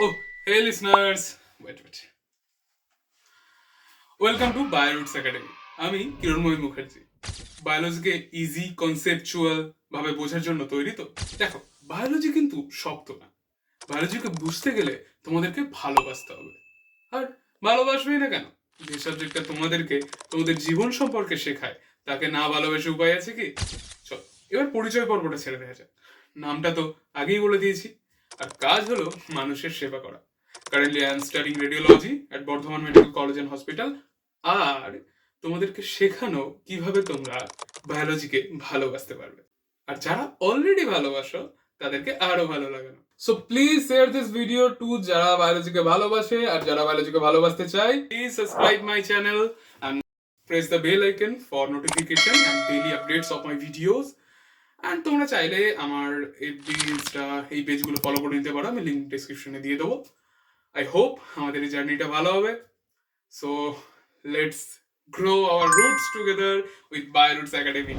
Oh, hey listeners. Wait, wait. Welcome to Bioroots academy আমি কিরণময় মুখার্জি। বায়োলজিকে easy conceptual ভাবে বোঝার জন্য তৈরি তো। দেখো বায়োলজি কিন্তু শক্ত না। বায়োলজিকে বুঝতে গেলে তোমাদেরকে ভালোবাসতে হবে। আর ভালোবাসবেই না কেন? যে সাবজেক্টটা তোমাদেরকে তোমাদের জীবন সম্পর্কে শেখায় তাকে না ভালোবেসে উপায় আছে কি? চল এবার পরিচয় পর্বটা ছেড়ে দেওয়া যাক। নামটা তো আগেই বলে দিয়েছি। আর কাজ হলো মানুষের সেবা করা। Currently I am studying radiology at Bardhaman medical college and hospital আর তোমাদেরকে শেখানো কীভাবে তোমরা বায়োলজিকে ভালোবাসতে পারবে। আর যারা অলরেডি ভালোবাসো, তাদেরকে আরও ভালো লাগানো। So please share this video to যারা বায়োলজিকে ভালোবাসে আর যারা বায়োলজিকে ভালোবাসতে চায়। Please subscribe my channel and press the bell icon for notification and daily updates of my videos and তোমরা চাইলে আমার এফবি ইনস্টা এই পেজগুলো ফলো করে নিতে পারো, আমি লিঙ্ক ডিসক্রিপশনে দিয়ে দেবো। আই হোপ আমাদের এই জার্নিটা ভালো হবে। So let's grow our roots together with Bioroots academy